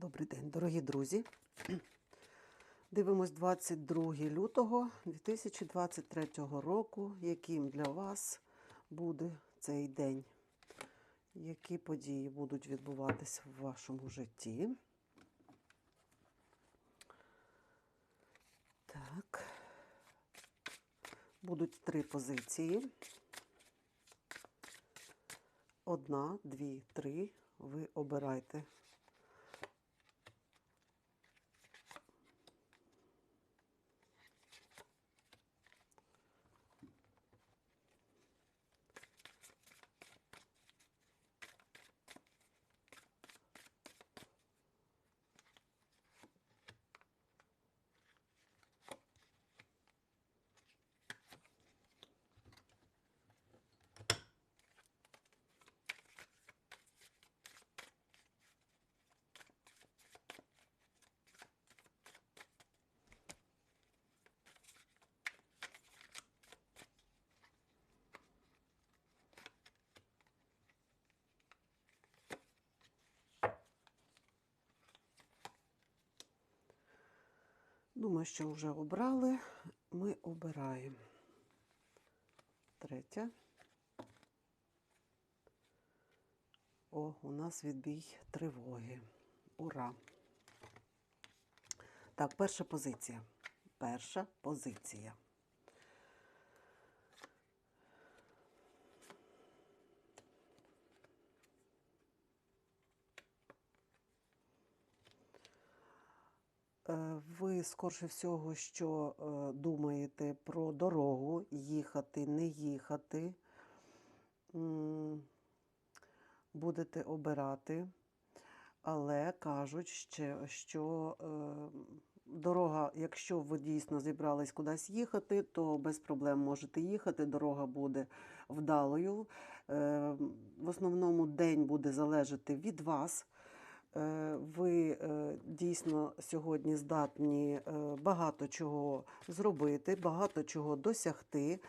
Добрий день, дорогі друзі. Дивимось 22 лютого 2023 року. Яким для вас буде цей день? Які події будуть відбуватися в вашому житті? Так. Будуть три позиції. Одна, дві, три. Ви обирайте. Думаю, що вже обрали. Ми обираємо. Третя. О, у нас відбій тривоги. Ура! Так, перша позиція. Перша позиція. Ви, скорше всього, що е, думаєте про дорогу, їхати, не їхати. Будете обирати, але кажуть ще, що е, дорога, якщо ви дійсно зібрались кудись їхати, то без проблем можете їхати. Дорога буде вдалою. Е, В основному день буде залежати від вас. Е, Ви е, дійсно сьогодні здатні е, багато чого зробити, багато чого досягти,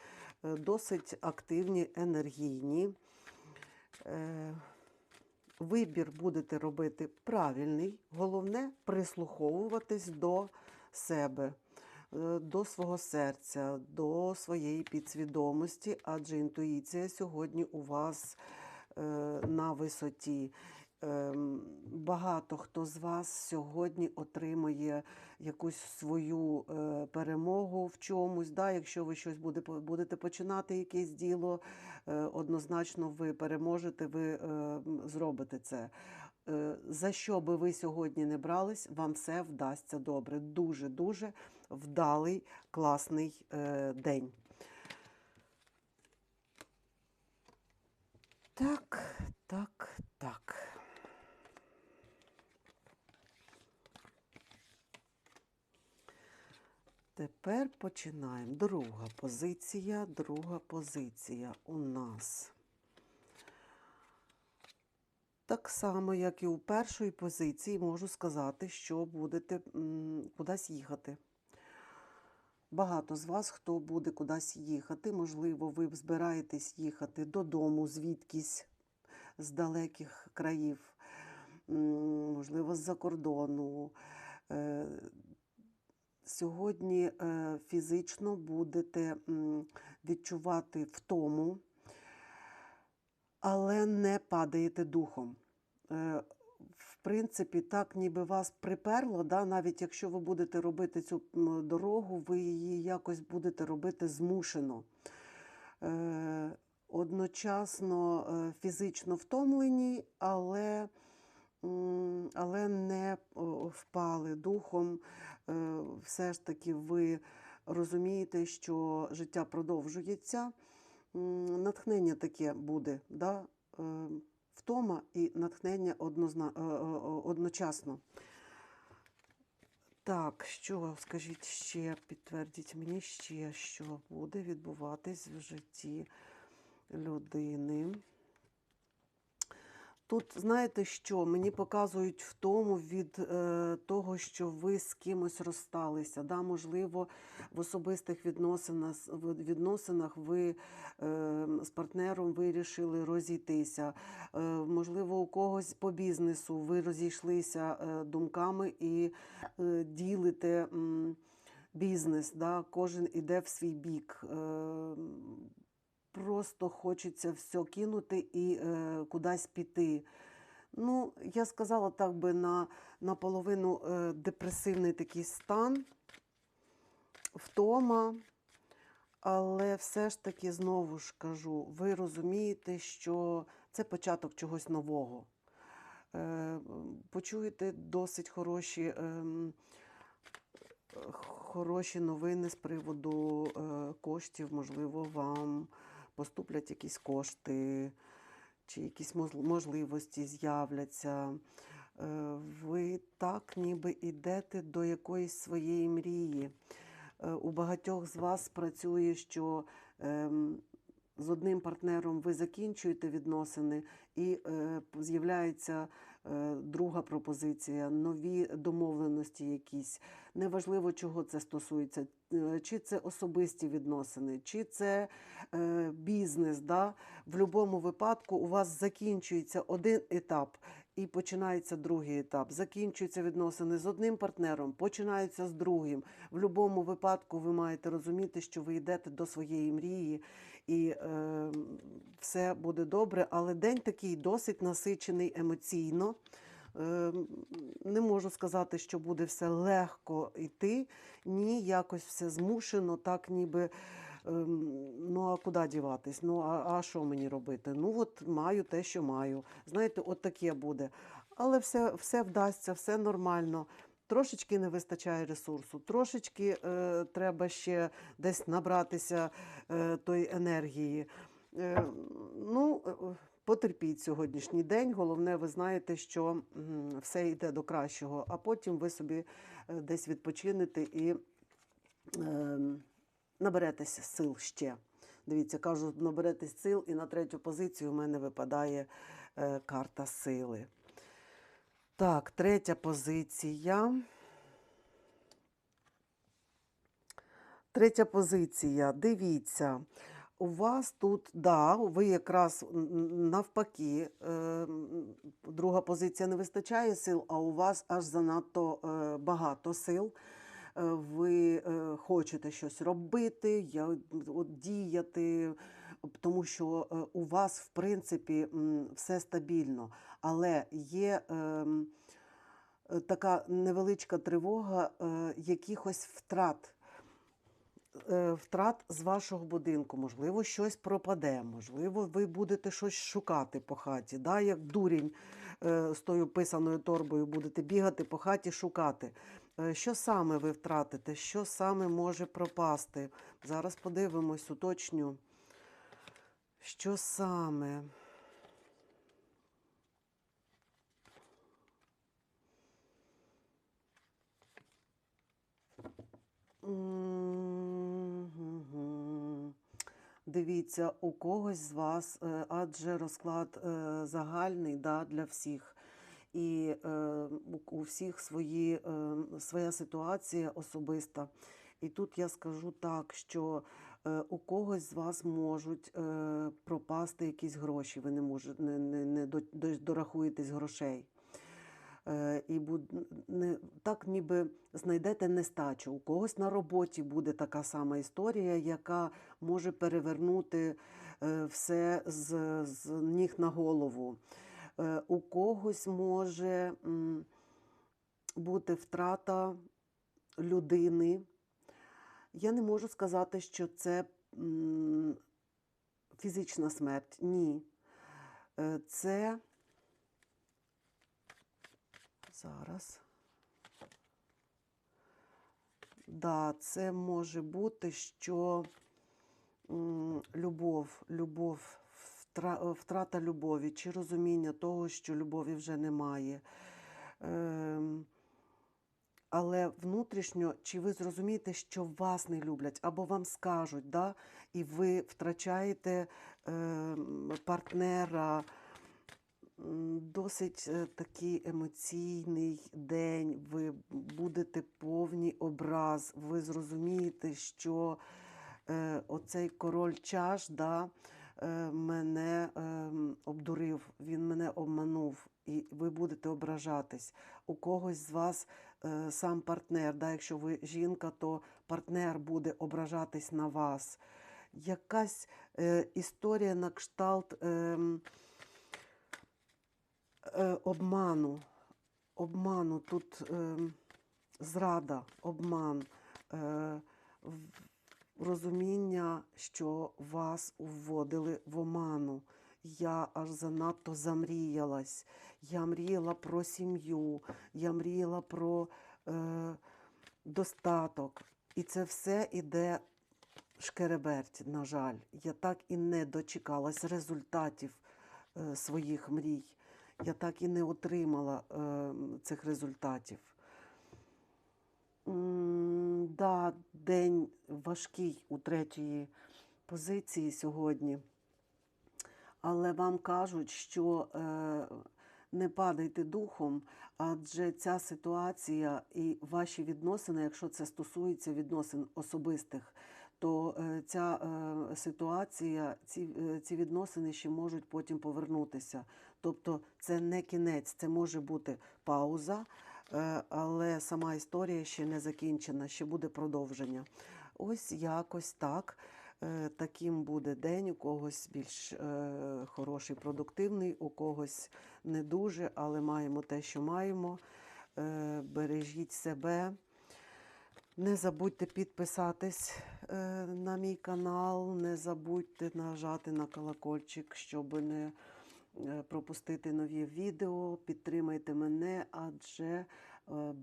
досить активні, енергійні. Вибір будете робити правильний. Головне прислуховуватись до себе, до свого серця, до своєї підсвідомості, адже інтуїція сьогодні у вас на висоті. Ем, Багато хто з вас сьогодні отримує якусь свою е, перемогу в чомусь. Да? Якщо ви щось буде, будете починати, якесь діло, е, однозначно ви переможете, ви е, зробите це. За що би ви сьогодні не брались, вам все вдасться добре. Дуже-дуже вдалий, класний день. Так, так, так. Тепер починаємо. Друга позиція. Друга позиція у нас. Так само, як і у першої позиції, можу сказати, що будете кудись їхати. Багато з вас, хто буде кудись їхати, можливо, ви збираєтесь їхати додому, звідкись з далеких країв, можливо, з-за кордону. Сьогодні е, фізично будете відчувати втому, але не падаєте духом. Е, В принципі, так ніби вас приперло, да? навіть якщо ви будете робити цю дорогу, ви її якось будете робити змушено. Е, Одночасно фізично втомлені, але, але не впали духом. Е, Все ж таки ви розумієте, що життя продовжується. Натхнення таке буде, да? е, втома і натхнення однозна... е, одночасно. Так, що скажіть ще, підтвердіть мені ще, що буде відбуватись в житті людини. Тут знаєте що? Мені показують в тому від е, того, що ви з кимось розсталися. Да? Можливо, в особистих відносинах, відносинах ви е, з партнером вирішили розійтися. Е, можливо, у когось по бізнесу ви розійшлися е, думками і е, ділите м, бізнес. Да? Кожен іде в свій бік. Е, просто хочеться все кинути і е, кудись піти. Ну, я сказала так би на наполовину е, депресивний такий стан, втома. Але все ж таки, знову ж кажу, ви розумієте, що це початок чогось нового. Е, почуєте досить хороші, ем, хороші новини з приводу е, коштів, можливо, вам поступлять якісь кошти, чи якісь можливості з'являться. Е, Ви так ніби йдете до якоїсь своєї мрії. Е, У багатьох з вас працює, що ем, з одним партнером ви закінчуєте відносини, і е, з'являється друга пропозиція, нові домовленості якісь. Неважливо, чого це стосується, е, чи це особисті відносини, чи це е, бізнес. Да? В будь-якому випадку у вас закінчується один етап. І починається другий етап. Закінчуються відносини з одним партнером, починаються з другим. В будь-якому випадку ви маєте розуміти, що ви йдете до своєї мрії, і е, все буде добре. Але день такий досить насичений емоційно. Е, не можу сказати, що буде все легко йти. Ні, якось все змушено, так ніби. ем, Ну, а куди діватись? Ну, а, а що мені робити? Ну, от маю те, що маю. Знаєте, от таке буде. Але все, все вдасться, все нормально. Трошечки не вистачає ресурсу, трошечки е, треба ще десь набратися е, тої енергії. Е, ну, е, потерпіть сьогоднішній день. Головне, ви знаєте, що все йде до кращого, а потім ви собі е, десь відпочинете і е, наберетеся сил ще. Дивіться, кажу, наберетесь сил, і на третю позицію у мене випадає е, карта сили. Так, третя позиція. Третя позиція. Дивіться, у вас тут, да, ви якраз навпаки, е, друга позиція не вистачає сил, а у вас аж занадто е, багато сил. Е, Ви хочете щось робити, діяти, тому що е, у вас, в принципі, все стабільно, але є. ем, е, така невеличка тривога е, якихось втрат. Втрат з вашого будинку, можливо, щось пропаде, можливо, ви будете щось шукати по хаті. Да? Як дурінь з тою писаною торбою будете бігати по хаті, шукати. Що саме ви втратите? Що саме може пропасти? Зараз подивимось, уточню. Що саме? Дивіться, у когось з вас, е, адже розклад е, загальний да, для всіх. І е, у- всіх свої, своя ситуація особиста. І тут я скажу так, що у когось з вас можуть е, пропасти якісь гроші, ви не, можете, не, не, не до- до- дорахуєтесь грошей. Е, і буд, не, так ніби знайдете нестачу. У когось на роботі буде така сама історія, яка може перевернути е, все з, з ніг на голову. Е, у когось може бути втрата людини. Я не можу сказати, що це фізична смерть. Ні. Е, Це зараз. Да, це може бути, що любов, любов, втрата любові чи розуміння того, що любові вже немає. Але внутрішньо, чи ви зрозумієте, що вас не люблять, або вам скажуть, да, і ви втрачаєте ем, партнера, Досить е, такий емоційний день. Ви будете повні образ. Ви зрозумієте, що е, оцей король чаш да, е, мене ем, обдурив, він мене обманув, і ви будете ображатись. У когось з вас е, сам партнер, да, якщо ви жінка, то партнер буде ображатись на вас. Якась е, історія на кшталт. ем, е, обману. Обману тут е, зрада, обман, е, розуміння, що вас вводили в оману. Я аж занадто замріялась. Я мріяла про сім'ю, я мріяла про е, достаток. І це все іде шкереберть, на жаль. Я так і не дочекалась результатів е, своїх мрій. Я так і не отримала е, цих результатів. М, Да, день важкий у третьої позиції сьогодні. Але вам кажуть, що е, не падайте духом, адже ця ситуація і ваші відносини, якщо це стосується відносин особистих, то е, ця е, ситуація, ці, ці відносини ще можуть потім повернутися. Тобто це не кінець, це може бути пауза, але сама історія ще не закінчена, ще буде продовження. Ось якось так. Е, Таким буде день, у когось більш е, хороший, продуктивний, у когось не дуже, але маємо те, що маємо. Е, Бережіть себе. Не забудьте підписатись на мій канал, не забудьте нажати на колокольчик, щоб не пропустити нові відео. Підтримайте мене, адже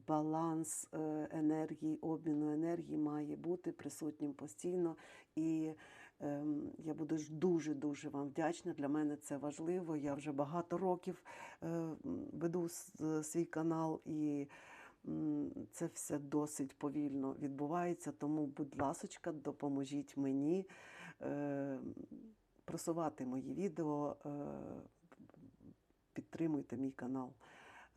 баланс е, енергії, обміну енергії має бути присутнім постійно. І ем, я буду дуже-дуже вам вдячна. Для мене це важливо. Я вже багато років е, веду свій канал і. Це все досить повільно відбувається, тому, будь ласочка, допоможіть мені е, просувати мої відео, е, підтримуйте мій канал.